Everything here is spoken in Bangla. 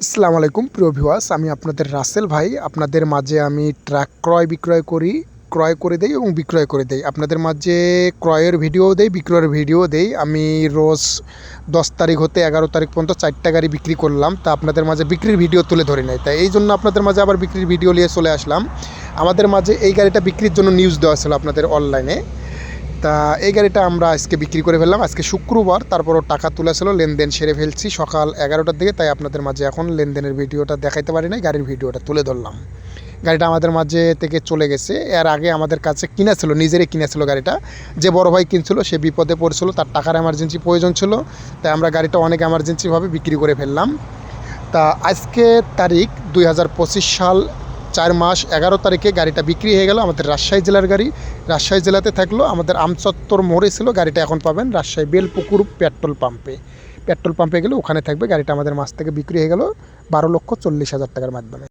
আসসালামু আলাইকুম, প্রিয় ভিউয়ার্স আমি আপনাদের রাসেল ভাই। আপনাদের মাঝে আমি ট্রাক ক্রয় বিক্রয় করি, ক্রয় করে দেই এবং বিক্রয় করে দেই। আপনাদের মাঝে ক্রয়ের ভিডিও দেই, বিক্রয়ের ভিডিও দেই। আমি রোজ দশ তারিখ হতে এগারো তারিখ পর্যন্ত চারটা গাড়ি বিক্রি করলাম। তা আপনাদের মাঝে বিক্রির ভিডিও তুলে ধরে নেয় তাই এই জন্য আপনাদের মাঝে আবার বিক্রির ভিডিও নিয়ে চলে আসলাম। আমাদের মাঝে এই গাড়িটা বিক্রির জন্য নিউজ দেওয়া ছিল আপনাদের অনলাইনে তা এই গাড়িটা আমরা আজকে বিক্রি করে ফেললাম। আজকে শুক্রবার, তারপরও টাকা তুলেছিল লেনদেন সেরে ফেলছি সকাল এগারোটার দিকে, তাই আপনাদের মাঝে এখন লেনদেনের ভিডিওটা দেখাইতে পারি নাই, গাড়ির ভিডিওটা তুলে ধরলাম। গাড়িটা আমাদের মাঝে থেকে চলে গেছে। এর আগে আমাদের কাছে কিনা ছিল, নিজেরই কিনা ছিল গাড়িটা। যে বড় ভাই কিনছিল, সে বিপদে পড়ছিল, তার টাকার এমার্জেন্সি প্রয়োজন ছিল, তাই আমরা গাড়িটা অনেক এমার্জেন্সিভাবে বিক্রি করে ফেললাম। তা আজকে তারিখ দু হাজার পঁচিশ সাল চার মাস এগারো তারিখে গাড়িটা বিক্রি হয়ে গেল আমাদের রাজশাহী জেলার গাড়ি। রাজশাহী জেলাতে থাকল, আমাদের আমচত্বর মোড়ে ছিল, গাড়িটা এখন পাবেন রাজশাহী বেলপুকুর পেট্রোল পাম্পে। পেট্রোল পাম্পে গেলে ওখানে থাকবে, গাড়িটা আমাদের মাছ থেকে বিক্রি হয়ে গেল বারো লক্ষ চল্লিশ হাজার টাকার মাধ্যমে।